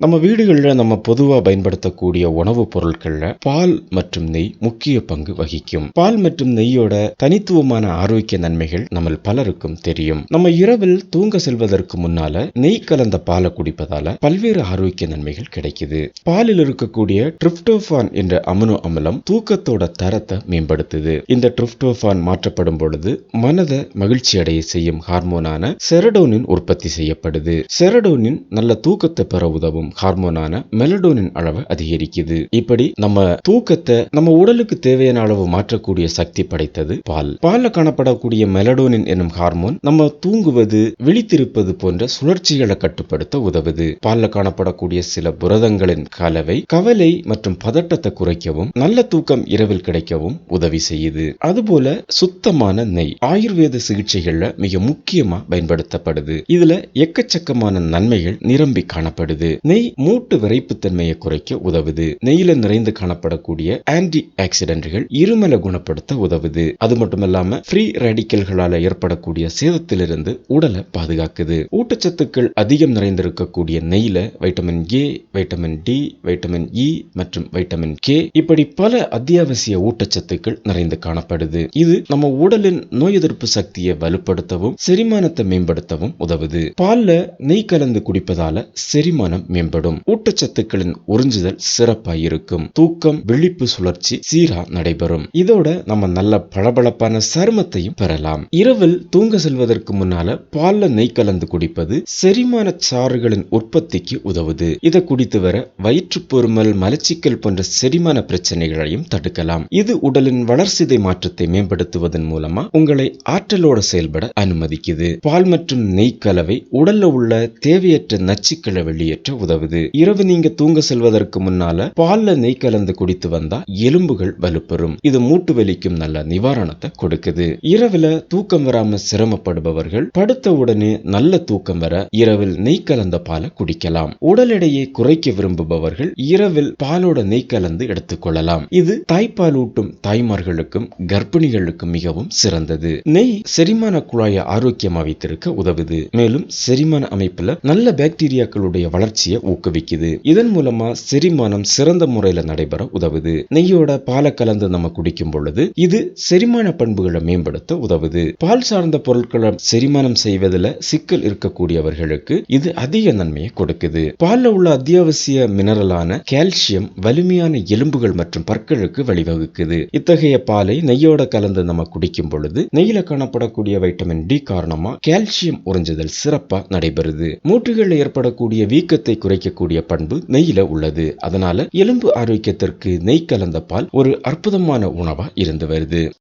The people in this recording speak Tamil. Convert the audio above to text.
நம்ம வீடுகளில் நம்ம பொதுவாக பயன்படுத்தக்கூடிய உணவுப் பொருட்களில் பால் மற்றும் நெய் முக்கிய பங்கு வகிக்கும். பால் மற்றும் நெய்யோட தனித்துவமான ஆரோக்கிய நன்மைகள் நம்ம பலருக்கும் தெரியும். நம்ம இரவில் தூங்க செல்வதற்கு முன்னால நெய் கலந்த பாலை குடிப்பதால பல்வேறு ஆரோக்கிய நன்மைகள் கிடைக்குது. பாலில் இருக்கக்கூடிய ட்ரிப்டோஃபான் என்ற அமினோ அமிலம் தூக்கத்தோட தரத்தை மேம்படுத்துது. இந்த ட்ரிப்டோஃபான் மாற்றப்படும் பொழுது மனதை மகிழ்ச்சி அடைய செய்யும் ஹார்மோனான செரடோனின் உற்பத்தி செய்யப்படுது. செரடோனின் நல்ல தூக்கத்தை பெற உதவும் ஹார்மோனான மெலடோனின் அளவை அதிகரிக்குது இப்படி நம்ம தூக்கத்தை நம்ம உடலுக்கு தேவையான அளவு மாற்றக்கூடிய சக்தி படைத்தது பால். பால்ல காணப்படக்கூடிய மெலடோனின் என்னும் ஹார்மோன் நம்ம தூங்குவது விழித்திருப்பது போன்ற சுழற்சிகளை கட்டுப்படுத்த உதவுது. பால்ல காணப்படக்கூடிய சில புரதங்களின் கலவை கவலை மற்றும் பதட்டத்தை குறைக்கவும் நல்ல தூக்கம் இரவில் கிடைக்கவும் உதவி செய்யுது. அதுபோல சுத்தமான நெய் ஆயுர்வேத சிகிச்சைகள்ல மிக முக்கியமா பயன்படுத்தப்படுது. இதுல எக்கச்சக்கமான நன்மைகள் நிரம்பி காணப்படுது. நெய் மூட்டு விரைப்புத்தன்மையை குறைக்க உதவுது. நெய்யில நிறைந்து காணப்படக்கூடிய ஆன்டி ஆக்சிடென்ட்கள் இருமலை குணப்படுத்த உதவுது. அது மட்டுமல்லாம ஃப்ரீ ரேடிக்கல்களால ஏற்படக்கூடிய சேதத்திலிருந்து உடலை பாதுகாக்குது. ஊட்டச்சத்துக்கள் அதிகம் நிறைந்திருக்கக்கூடிய நெய்ல vitamin A vitamin D vitamin E மற்றும் வைட்டமின் கே இப்படி பல அத்தியாவசிய ஊட்டச்சத்துக்கள் நிறைந்து காணப்படுது. இது நம்ம உடலின் நோய் எதிர்ப்பு சக்தியை வலுப்படுத்தவும் செரிமானத்தை மேம்படுத்தவும் உதவுது. பால்ல நெய் கலந்து குடிப்பதால செரிமானம் மேம்படும் ஊட்டச்சத்துக்களின் உறிஞ்சுதல் சிறப்பாக இருக்கும் தூக்கம் விழிப்பு சுழற்சி சீரா நடைபெறும். இதோட நம்ம நல்ல பளபளப்பான சருமத்தையும் பெறலாம். இரவில் தூங்க செல்வதற்கு முன்னால பால்ல நெய் கலந்து குடிப்பது செரிமான சாறுகளின் உற்பத்திக்கு உதவுது. இதை குடித்து வர வயிற்று பொறுமல் மலச்சிக்கல் போன்ற செரிமான பிரச்சனைகளையும் தடுக்கலாம். இது உடலின் வளர்சிதை மாற்றத்தை மேம்படுத்துவதன் மூலமா உங்களை ஆற்றலோட செயல்பட அனுமதிக்குது. பால் மற்றும் நெய் கலவை உடல்ல உள்ள தேவையற்ற நச்சுக்களை வெளியேற்ற உதவுது இரவு நீங்க தூங்க செல்வதற்கு முன்னால பால்ல நெய் கலந்து குடித்து வந்தா எலும்புகள் வலுப்பெறும். இது மூட்டு வலிக்கும் நல்ல நிவாரணத்தை கொடுக்குது. இரவுல தூக்கம் வராம சிரமப்படுபவர்கள் படுத்த உடனே நல்ல தூக்கம் வர இரவில் நெய் கலந்த பாலை குடிக்கலாம். உடல் எடையை குறைக்க விரும்புபவர்கள் இரவில் பாலோட நெய் கலந்து எடுத்துக்கொள்ளலாம். இது தாய்ப்பால் ஊட்டும் தாய்மார்களுக்கும் கர்ப்பிணிகளுக்கும் மிகவும் சிறந்தது. நெய் செரிமான குழாயை ஆரோக்கியமா வைத்திருக்க உதவுது. மேலும் செரிமான அமைப்புல நல்ல பாக்டீரியாக்களுடைய வளர்ச்சியை ஊக்குவிக்குது. இதன் மூலமா செரிமானம் சிறந்த முறையில நடைபெற உதவுது. நெய்யோட பாலை கலந்து நம்ம குடிக்கும் பொழுது இது செரிமான பண்புகளை மேம்படுத்த உதவுது. பால் சார்ந்த பொருட்களை செரிமானம் செய்வதில் சிக்கல் இருக்கக்கூடியவர்களுக்கு இது அதிக நன்மையை கொடுக்குது. பால்ல உள்ள அத்தியாவசிய மினரலான கால்சியம் வலிமையான எலும்புகள் மற்றும் பற்களுக்கு வழிவகுக்குது. இத்தகைய பாலை நெய்யோட கலந்து நம்ம குடிக்கும் பொழுது நெய்யில காணப்படக்கூடிய வைட்டமின் டி காரணமா கால்சியம் உறிஞ்சுதல் சிறப்பா நடைபெறுது. மூட்டுகளில் ஏற்படக்கூடிய வீக்கத்தை குறைக்கக்கூடிய பண்பு நெய்யில உள்ளது. அதனால எலும்பு ஆரோக்கியத்திற்கு நெய் கலந்த பால் ஒரு அற்புதமான உணவா இருந்து வருது.